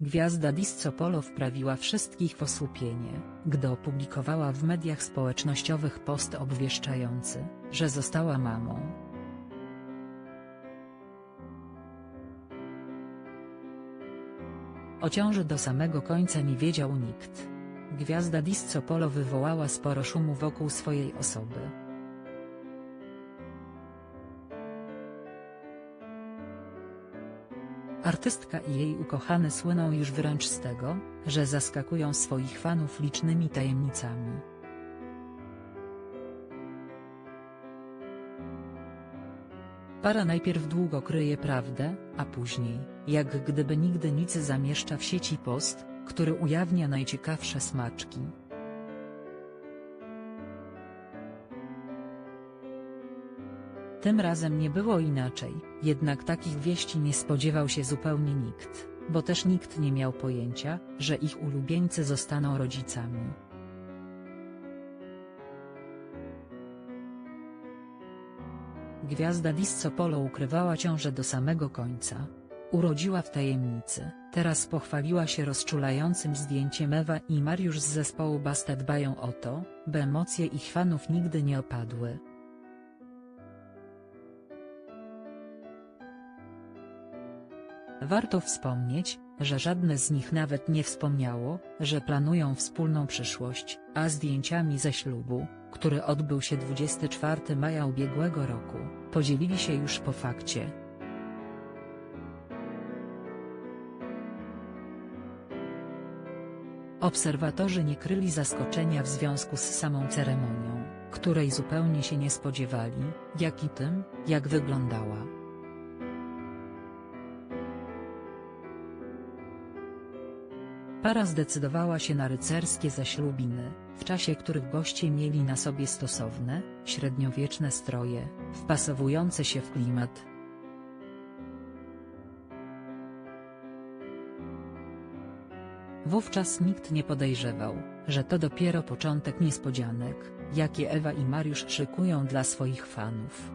Gwiazda Disco Polo wprawiła wszystkich w osłupienie, gdy opublikowała w mediach społecznościowych post obwieszczający, że została mamą. O ciąży do samego końca nie wiedział nikt. Gwiazda Disco Polo wywołała sporo szumu wokół swojej osoby. Artystka i jej ukochany słyną już wręcz z tego, że zaskakują swoich fanów licznymi tajemnicami. Para najpierw długo kryje prawdę, a później, jak gdyby nigdy nic zamieszcza w sieci post, który ujawnia najciekawsze smaczki. Tym razem nie było inaczej, jednak takich wieści nie spodziewał się zupełnie nikt, bo też nikt nie miał pojęcia, że ich ulubieńcy zostaną rodzicami. Gwiazda Disco Polo ukrywała ciążę do samego końca. Urodziła w tajemnicy, teraz pochwaliła się rozczulającym zdjęciem Ewa i Mariusz z zespołu Basta dbają o to, by emocje ich fanów nigdy nie opadły. Warto wspomnieć, że żadne z nich nawet nie wspomniało, że planują wspólną przyszłość, a zdjęciami ze ślubu, który odbył się 24 maja ubiegłego roku, podzielili się już po fakcie. Obserwatorzy nie kryli zaskoczenia w związku z samą ceremonią, której zupełnie się nie spodziewali, jak i tym, jak wyglądała. Para zdecydowała się na rycerskie zaślubiny, w czasie których goście mieli na sobie stosowne, średniowieczne stroje, wpasowujące się w klimat. Wówczas nikt nie podejrzewał, że to dopiero początek niespodzianek, jakie Ewa i Mariusz szykują dla swoich fanów.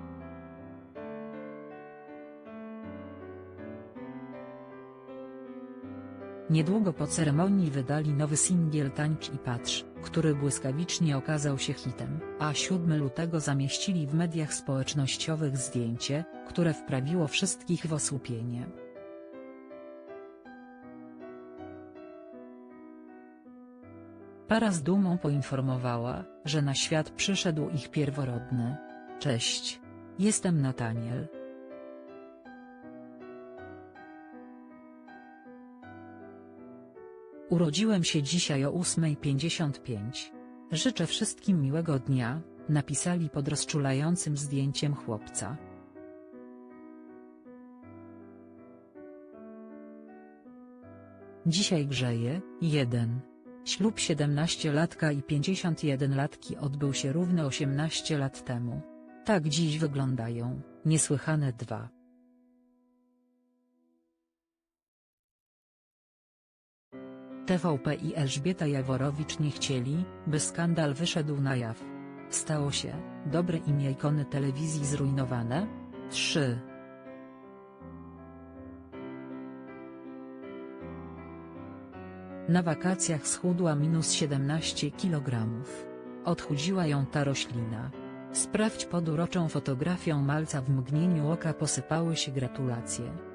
Niedługo po ceremonii wydali nowy singiel Tańcz i Patrz, który błyskawicznie okazał się hitem, a 7 lutego zamieścili w mediach społecznościowych zdjęcie, które wprawiło wszystkich w osłupienie. Para z dumą poinformowała, że na świat przyszedł ich pierworodny. Cześć. Jestem Nataniel. Urodziłem się dzisiaj o 8.55. Życzę wszystkim miłego dnia, napisali pod rozczulającym zdjęciem chłopca. Dzisiaj grzeje, 1. Ślub 17-latka i 51-latki odbył się równo 18 lat temu. Tak dziś wyglądają, niesłychane dwa. TVP i Elżbieta Jaworowicz nie chcieli, by skandal wyszedł na jaw. Stało się, dobre imię ikony telewizji zrujnowane? 3. Na wakacjach schudła minus 17 kg. Odchudziła ją ta roślina. Sprawdź pod uroczą fotografią malca w mgnieniu oka posypały się gratulacje.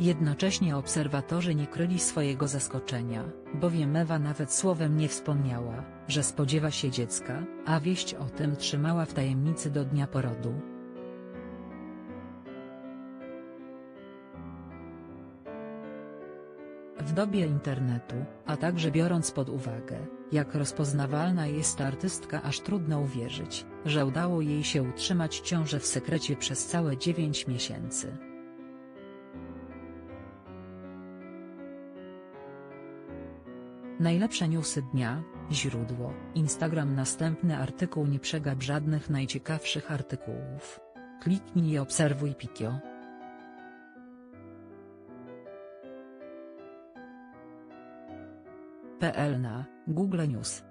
Jednocześnie obserwatorzy nie kryli swojego zaskoczenia, bowiem Ewa nawet słowem nie wspomniała, że spodziewa się dziecka, a wieść o tym trzymała w tajemnicy do dnia porodu. W dobie internetu, a także biorąc pod uwagę, jak rozpoznawalna jest artystka aż trudno uwierzyć, że udało jej się utrzymać ciążę w sekrecie przez całe 9 miesięcy. Najlepsze newsy dnia, źródło, Instagram Następny artykuł Nie przegap żadnych najciekawszych artykułów. Kliknij i obserwuj Pikio. PL na Google News